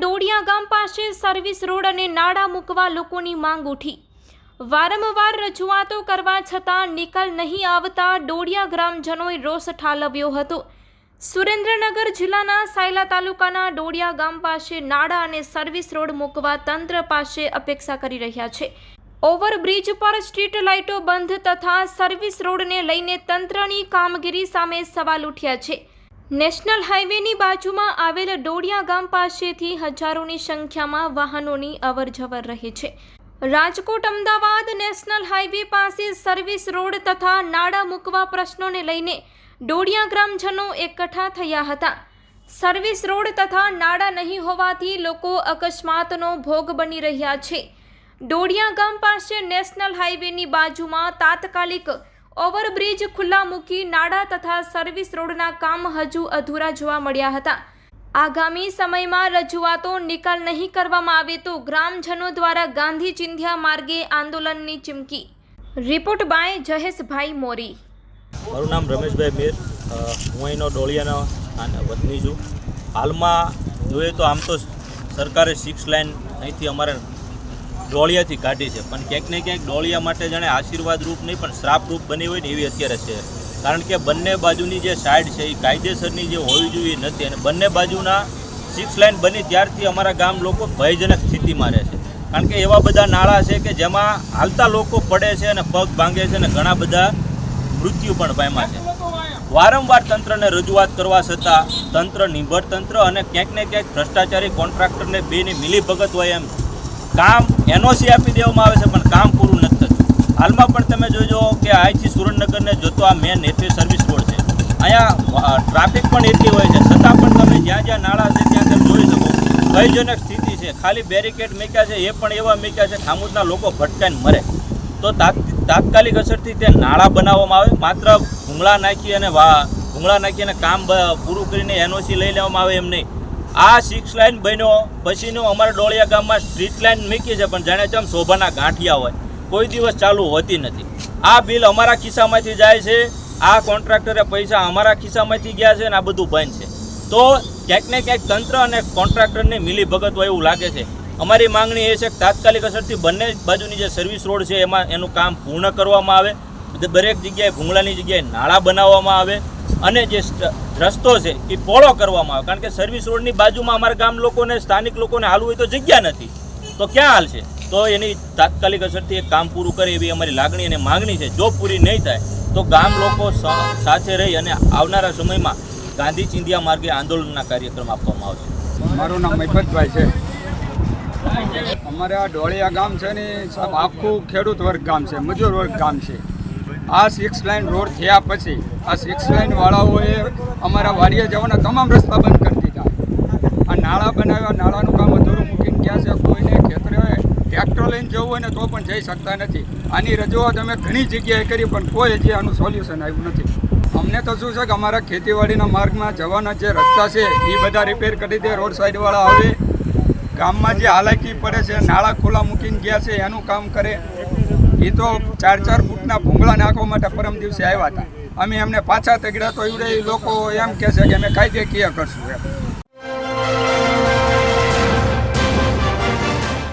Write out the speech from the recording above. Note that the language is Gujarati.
ડોડિયા ગામ પાસે સર્વિસ રોડ અને નાળા મૂકવા લોકોની માંગ ઉઠી. વારંવાર રજૂઆતો કરવા છતાં નિકાલ નહીં આવતા ડોડિયા ગ્રામજનોએ રોષ ઠાલવ્યો હતો. સુરેન્દ્રનગર જિલ્લાના સાયલા તાલુકાના ડોડિયા ગામ પાસે નાળા અને સર્વિસ રોડ મૂકવા તંત્ર પાસે અપેક્ષા કરી રહ્યા છે. ઓવરબ્રિજ પર સ્ટ્રીટ લાઇટો બંધ તથા સર્વિસ રોડને લઈને તંત્રની કામગીરી સામે સવાલ ઉઠ્યા છે. નેશનલ હાઈવેની બાજુમાં આવેલ ડોડિયા ગામ પાસેથી હજારોની સંખ્યામાં વાહનોની અવરજવર રહે છે. રાજકોટ અમદાવાદ નેશનલ હાઈવે પાસે સર્વિસ રોડ તથા નાળા મૂકવા પ્રશ્નોને લઈને ડોડિયા ગ્રામજનો એકઠા થયા હતા. સર્વિસ રોડ તથા નાડા નહીં હોવાથી લોકો અકસ્માતનો ભોગ બની રહ્યા છે. ડોડિયા ગામ પાસે નેશનલ હાઈવેની બાજુમાં તાત્કાલિક ઓવરબ્રિજ ખુલ્લા મૂકી નાળા તથા સર્વિસ રોડના કામ હજુ અધૂરા જોવા મળ્યા હતા. આગામી સમયમાં રજૂઆતો નિકાલ નહીં કરવામાં આવે તો ગ્રામજનો દ્વારા ગાંધી ચિંધ્યા માર્ગે આંદોલનની ચીમકી. Report by Jaheshbhai Mori. મારું નામ રમેશભાઈ મીર. હું અહીંનો ડોળિયાનો વતની છું. હાલમાં જોઈએ તો આમ તો સરકારે સિક્સ લાઇન અહીંથી અમારે ડોળિયાથી કાઢી છે. પણ ક્યાંક ને ક્યાંક ડોળિયા માટે જાણે આશીર્વાદ રૂપ નહીં, પણ શ્રાપ રૂપ બની હોય ને એવી અત્યારે છે. કારણ કે બંને બાજુની જે સાઈડ છે, એ કાયદેસરની જે હોવી જોઈએ નથી. અને બંને બાજુના સિક્સ લાઇન બની ત્યારથી અમારા ગામ લોકો ભયજનક સ્થિતિમાં રહે છે. કારણ કે એવા બધા નાળા છે કે જેમાં હાલતા લોકો પડે છે અને પગ ભાંગે છે અને ઘણા બધા મૃત્યુ પણ પામ્યા છે. વારંવાર તંત્રને રજૂઆત કરવા છતાં તંત્ર નિર્ભર તંત્ર અને ક્યાંક ને ક્યાંક ભ્રષ્ટાચારી કોન્ટ્રાક્ટરને બેની મિલીભગત હોય એમ કામ એનઓસી આપી દેવામાં આવે છે, પણ કામ પૂરું નથી થતું. હાલમાં પણ તમે જોજો કે અહીંથી સુરેન્દ્રનગરને જોતો આ મેન હેઠળ સર્વિસ રોડ છે. અહીંયા ટ્રાફિક પણ એટલી હોય છે. છતાં પણ તમે જ્યાં જ્યાં નાળા છે, ત્યાં તમે જોઈ શકો. ભયજનક સ્થિતિ છે. ખાલી બેરિકેડ મૂક્યા છે, એ પણ એવા મૂક્યા છે ખામુદના લોકો ભટકાઈને મરે. તો તાત્કાલિક અસરથી તે નાળા બનાવવામાં આવે. માત્ર ભૂંગળા નાખી અને ભૂંગળા નાખી અને કામ પૂરું કરીને એનઓસી લઈ લેવામાં આવે એમ નહીં. આ સિક્સ લાઇન બન્યો. પછીનું અમારા ડોળિયા ગામમાં સ્ટ્રીટ લાઇન મૂકી છે, પણ જાણે તેમ શોભાના ગાંઠિયા હોય. કોઈ દિવસ ચાલુ હોતી નથી. આ બિલ અમારા ખિસ્સામાંથી જાય છે. આ કોન્ટ્રાક્ટરે પૈસા અમારા ખિસ્સામાંથી ગયા છે અને આ બધું બંધ છે. તો ક્યાંક ને ક્યાંક તંત્ર અને કોન્ટ્રાક્ટરની મિલી ભગત હોય એવું લાગે છે. અમારી માંગણી એ છે કે તાત્કાલિક અસરથી બંને બાજુની જે સર્વિસ રોડ છે, એમાં એનું કામ પૂર્ણ કરવામાં આવે. દરેક જગ્યાએ ભૂંગળાની જગ્યાએ નાળા બનાવવામાં આવે. અને જે રસ્તો છે, એ પહોળો કરવામાં આવે. કારણ કે સર્વિસ રોડની બાજુમાં અમારા ગામ લોકોને, સ્થાનિક લોકોને હાલવું હોય તો જગ્યા નથી. તો ક્યાં હાલશે તો એની તાત્કાલિક અસરથી એક કામ પૂરું કરે એવી અમારી લાગણી અને માગણી છે. જો પૂરી નહીં થાય, તો ગામ લોકો સાથે રહી અને આવનારા સમયમાં ગાંધી ચિંધિયા માર્ગે આંદોલનના કાર્યક્રમ આપવામાં આવશે. મારું નામ મહિપતભાઈ છે. અમારે આ ઢોળિયા ગામ છે ને આખું ખેડૂત વર્ગ ગામ છે, મજૂર વર્ગ ગામ છે. આ સિક્સ લાઇન રોડ થયા પછી આ સિક્સ લાઇનવાળાઓએ અમારા વાડીએ જવાના તમામ રસ્તા બંધ કરી દીધા. આ નાળા બનાવ્યા, નાળાનું કામ અધૂરું મૂકીને ગયા છે. કોઈને ખેતરે ટ્રેક્ટર લઈને જવું હોય ને તો પણ જઈ શકતા નથી. આની રજૂઆત અમે ઘણી જગ્યાએ કરી, પણ કોઈ હજી આનું સોલ્યુશન આવ્યું નથી. અમને તો શું છે કે અમારા ખેતીવાડીના માર્ગમાં જવાના જે રસ્તા છે એ બધા રિપેર કરી દે, રોડ સાઈડવાળા આવે. ગામમાં જે હાલાકી પડે છે, નાળા ખુલ્લા મૂકીને ગયા છે, એનું કામ કરે. એ તો ચાર ચાર ફૂટના ભૂંગળા નાખવા માટે પરમ દિવસે આવ્યા હતા. અમે એમને પાછા તગડ્યા તો એવડે લોકો એમ કહે છે કે અમે કાયદેકીય કરશું એમ.